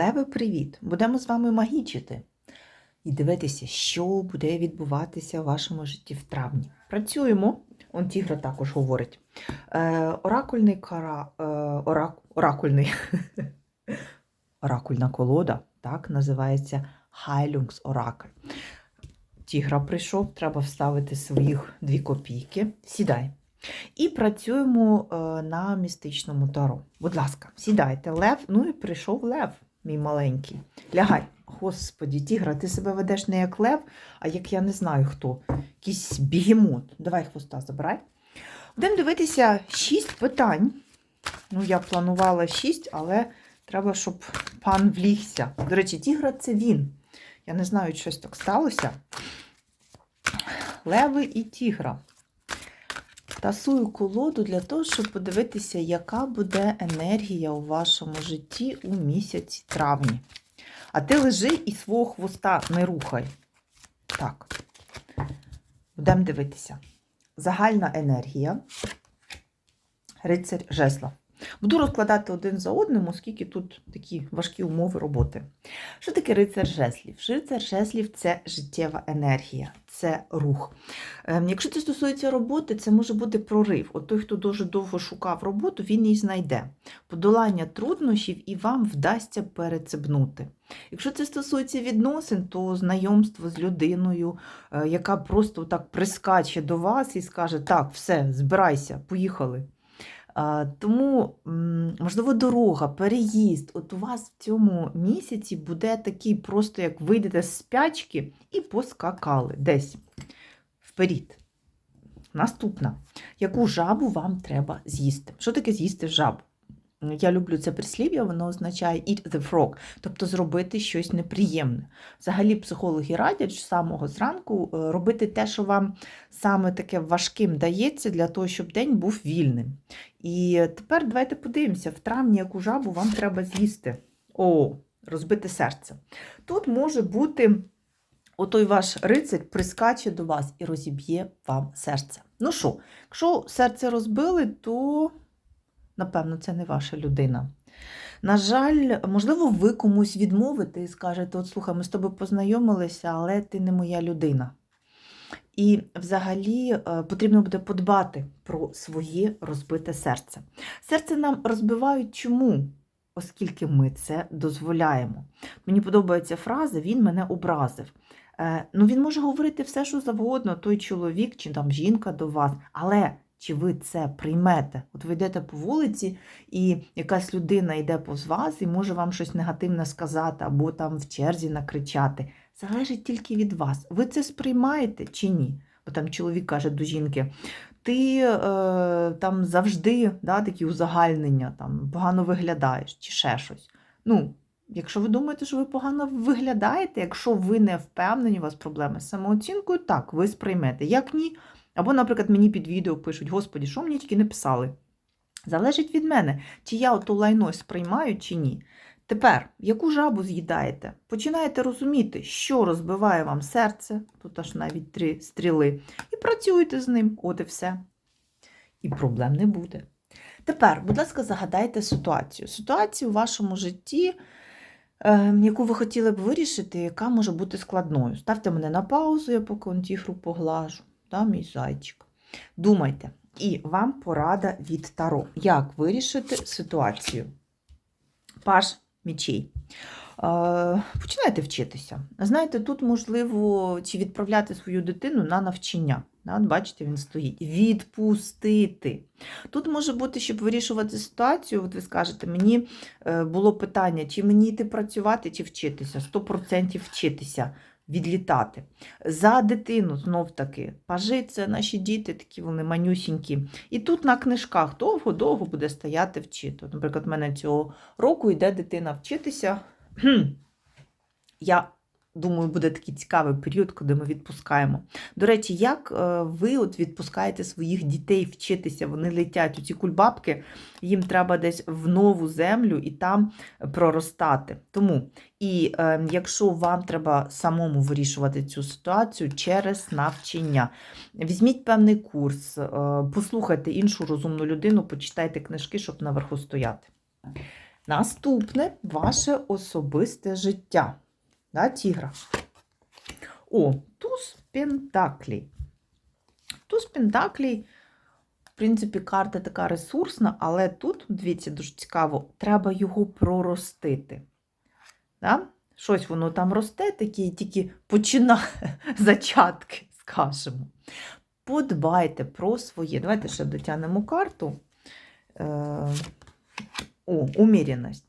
Леви, привіт! Будемо з вами магічити і дивитися, що буде відбуватися в вашому житті в травні. Працюємо, он Тігра також говорить. Е, оракульний кара, е, орак, оракульний, оракульна колода, так, називається Хайлюнгс Оракель. Тігра прийшов, треба вставити своїх дві копійки. Сідай. І працюємо е, на містичному таро. Будь ласка, сідайте, лев. Ну і прийшов лев, мій маленький. Лягай. Господі, тігра, ти себе ведеш не як лев, а як я не знаю хто. Якийсь бігемот. Давай хвоста забирай. Будемо дивитися шість питань. Ну, я планувала шість, але треба, щоб пан влігся. До речі, тігра це він. Я не знаю, щось так сталося. Леви і тігра. Тасую колоду для того, щоб подивитися, яка буде енергія у вашому житті у місяці травні. А ти лежи і свого хвоста не рухай. Так. Будемо дивитися. Загальна енергія. Рицарь жезла. Буду розкладати один за одним, оскільки тут такі важкі умови роботи. Що таке рицар жезлів? Рицар жезлів це життєва енергія, це рух. Ем, Якщо це стосується роботи, це може бути прорив. От той, хто дуже довго шукав роботу, він її знайде. Подолання труднощів і вам вдасться перецебнути. Якщо це стосується відносин, то знайомство з людиною, е, яка просто так прискаче до вас і скаже: Так, все, збирайся, поїхали. Тому, можливо, дорога, переїзд. От у вас в цьому місяці буде такий, просто як вийдете з спячки і поскакали десь вперед. Наступна. Яку жабу вам треба з'їсти? Що таке з'їсти жабу? Я люблю це прислів'я, воно означає eat the frog, тобто зробити щось неприємне. Взагалі, психологи радять з самого зранку е, робити те, що вам саме таке важким дається, для того, щоб день був вільним. І тепер давайте подивимося, в травні яку жабу вам треба з'їсти. О, розбите серце. Тут може бути отой ваш рицарь прискаче до вас і розіб'є вам серце. Ну що, якщо серце розбили, то напевно, це не ваша людина. На жаль, можливо, ви комусь відмовите і скажете: от слухай, ми з тобою познайомилися, але ти не моя людина. І взагалі е, потрібно буде подбати про своє розбите серце. Серце нам розбивають чому? Оскільки ми це дозволяємо. Мені подобається фраза Він мене образив. Е, Ну, Він може говорити все, що завгодно, той чоловік чи там жінка до вас, але чи ви це приймете? От ви йдете по вулиці, і якась людина йде повз вас і може вам щось негативне сказати, або там в черзі накричати. Залежить тільки від вас. Ви це сприймаєте чи ні? Бо там чоловік каже до жінки: ти е, там завжди да, такі узагальнення, там погано виглядаєш, чи ще щось. Ну, Якщо ви думаєте, що ви погано виглядаєте, якщо ви не впевнені, у вас проблеми з самооцінкою, так, ви сприймете. Як ні, або, наприклад, мені під відео пишуть: Господі, що мені тільки не писали? Залежить від мене, чи я ото лайно сприймаю, чи ні. Тепер, яку жабу з'їдаєте? Починаєте розуміти, що розбиває вам серце, тут аж навіть три стріли, і працюєте з ним, от і все. І проблем не буде. Тепер, будь ласка, загадайте ситуацію. Ситуацію в вашому житті, яку ви хотіли б вирішити, яка може бути складною. Ставте мене на паузу, я поки антігру поглажу та мій зайчик. Думайте, і вам порада від Таро. Як вирішити ситуацію? Паш мічей. Починайте вчитися. Знаєте, тут можливо чи відправляти свою дитину на навчання. Бачите, він стоїть. Відпустити. Тут може бути, щоб вирішувати ситуацію, от ви скажете, мені е, було питання, чи мені йти працювати, чи вчитися. 100% вчитися відлітати. За дитину знов таки. Пажи це наші діти, такі вони манюсінькі. І тут на книжках довго-довго буде стояти вчити. Наприклад, в мене цього року йде дитина вчитися. Я Думаю, буде такий цікавий період, коли ми відпускаємо. До речі, як е, ви от відпускаєте своїх дітей вчитися, вони летять у ці кульбабки, їм треба десь в нову землю і там проростати. Тому, і е, якщо вам треба самому вирішувати цю ситуацію через навчання, візьміть певний курс, е, послухайте іншу розумну людину, почитайте книжки, щоб наверху стояти. Наступне ваше особисте життя. Да, тігра. О, туз Пентаклей. Туз Пентаклей, в принципі, карта така ресурсна, але тут, дивіться, дуже цікаво, треба його проростити. Да? Щось воно там росте, такі тільки починає зачатки, скажімо. Подбайте про своє. Давайте ще дотягнемо карту. О, уміряність.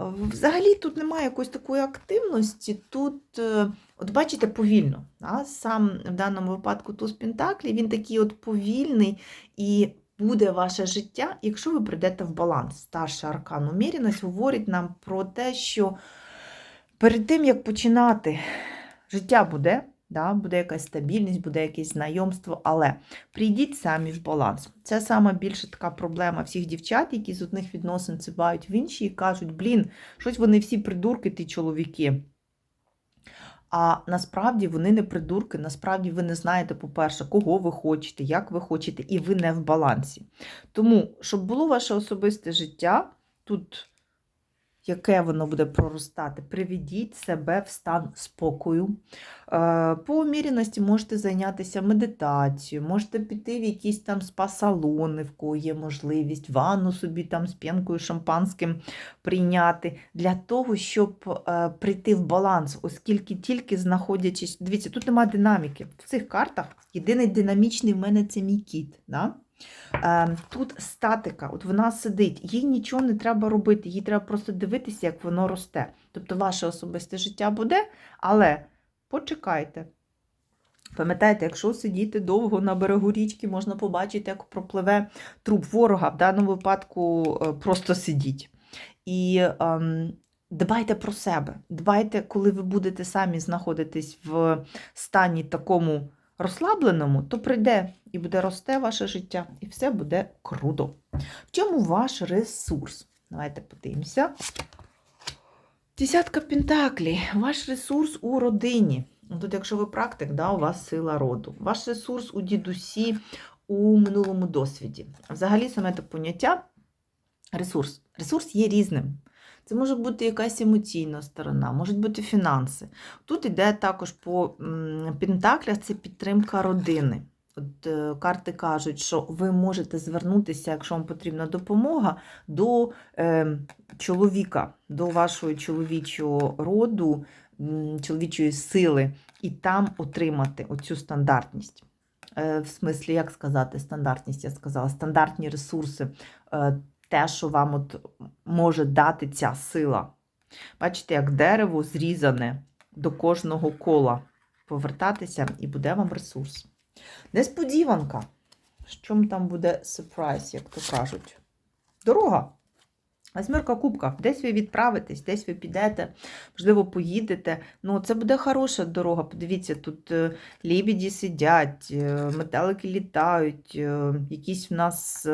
Е, Взагалі тут немає якоїсь такої активності. Тут, е, от бачите, повільно. Да? Сам в даному випадку туз Пентаклі, він такий от повільний і буде ваше життя, якщо ви прийдете в баланс. Старший аркан уміряність говорить нам про те, що перед тим, як починати, життя буде, да? буде якась стабільність, буде якесь знайомство, але прийдіть самі в баланс. Це саме більше така проблема всіх дівчат, які з одних відносин цибають в інші і кажуть, блін, щось вони всі придурки, ті чоловіки. А насправді вони не придурки, насправді ви не знаєте, по-перше, кого ви хочете, як ви хочете, і ви не в балансі. Тому, щоб було ваше особисте життя, тут яке воно буде проростати, приведіть себе в стан спокою. Е, По уміряності можете зайнятися медитацією, можете піти в якісь там спа-салони, в кого є можливість, ванну собі там з п'янкою шампанським прийняти, для того, щоб е, прийти в баланс, оскільки тільки знаходячись. Дивіться, тут немає динаміки. В цих картах єдиний динамічний в мене це мій кіт. Да? Е, Тут статика, от вона сидить, їй нічого не треба робити, їй треба просто дивитися, як воно росте. Тобто ваше особисте життя буде, але почекайте. Пам'ятаєте, якщо сидіти довго на берегу річки, можна побачити, як пропливе труп ворога. В даному випадку е, просто сидіть. І ем, дбайте про себе. Дбайте, коли ви будете самі знаходитись в стані такому розслабленому, то прийде і буде росте ваше життя, і все буде круто. В чому ваш ресурс? Давайте подивимося. Десятка Пентаклі. Ваш ресурс у родині. Ну, Тут, якщо ви практик, да, у вас сила роду. Ваш ресурс у дідусі у минулому досвіді. Взагалі, саме те поняття ресурс. Ресурс є різним. Це може бути якась емоційна сторона, можуть бути фінанси. Тут йде також по пентаклях це підтримка родини. От е, карти кажуть, що ви можете звернутися, якщо вам потрібна допомога, до е, чоловіка, до вашого чоловічого роду, чоловічої сили, і там отримати оцю стандартність. Е, в смислі, як сказати, стандартність, я сказала, стандартні ресурси, е, те, що вам от може дати ця сила. Бачите, як дерево зрізане до кожного кола. Повертатися і буде вам ресурс. Несподіванка. Що там буде сюрприз, як то кажуть? Дорога. Восьмерка кубка. Десь ви відправитесь, десь ви підете, можливо, поїдете. Ну, це буде хороша дорога. Подивіться, тут е, лебеді сидять, е, метелики літають, е, якісь в нас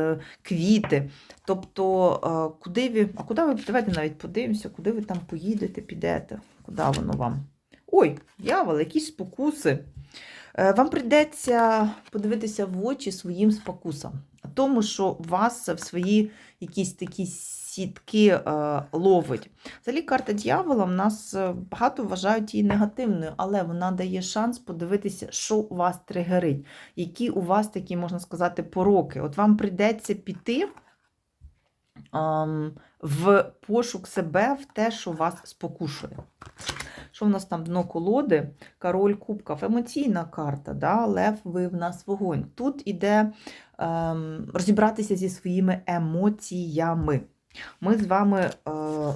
квіти. Тобто, куди ви, а куди ви, давайте навіть подивимося, куди ви там поїдете, підете, куди воно вам? Ой, дьявол, якісь спокуси. Вам прийдеться подивитися в очі своїм спокусам, тому що вас в свої якісь такі сітки е, ловить. Взагалі, карта дьявола в нас е, багато вважають її негативною, але вона дає шанс подивитися, що у вас тригерить, які у вас такі, можна сказати, пороки. От вам прийдеться піти ем, в пошук себе в те, що вас спокушує. Що в нас там дно колоди? Король кубків, емоційна карта, да? Лев, ви в нас вогонь. Тут іде ем, розібратися зі своїми емоціями. Ми з вами, е,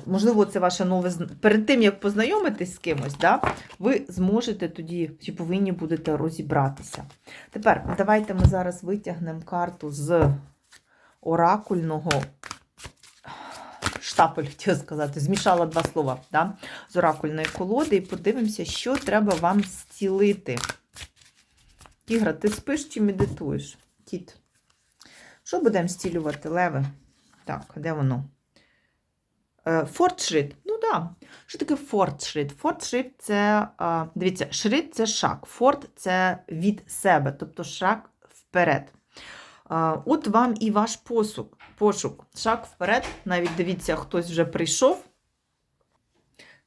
можливо, це ваше нове перед тим, як познайомитись з кимось, да, ви зможете тоді чи повинні будете розібратися. Тепер давайте ми зараз витягнемо карту з оракульного штапель, хотіла сказати, змішала два слова да, з оракульної колоди і подивимося, що треба вам зцілити. Тігра, ти спиш чи медитуєш? Кіт. Що будемо зцілювати, леви? Так, де воно? Е, Фортшрит. Ну так. Да. Що таке фортшрит? Фортшрит це, дивіться, шрит це шаг. Форт це від себе, тобто шаг вперед. От вам і ваш посук. Пошук. Шаг вперед. Навіть дивіться, хтось вже прийшов.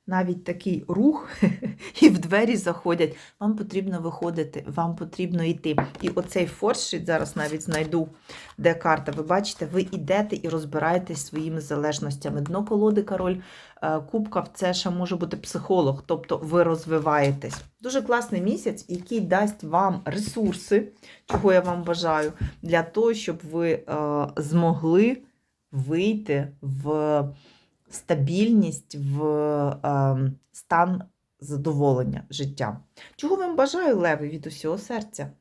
Навіть такий рух, і в двері заходять. Вам потрібно виходити, вам потрібно йти. І оцей форшит, зараз навіть знайду, де карта. Ви бачите, ви йдете і розбираєтесь своїми залежностями. Дно колоди король е, кубків це ще може бути психолог, тобто ви розвиваєтесь. Дуже класний місяць, який дасть вам ресурси, чого я вам бажаю, для того, щоб ви е, змогли вийти в стабільність, в е, стан задоволення життя. Чого вам бажаю, леви, від усього серця?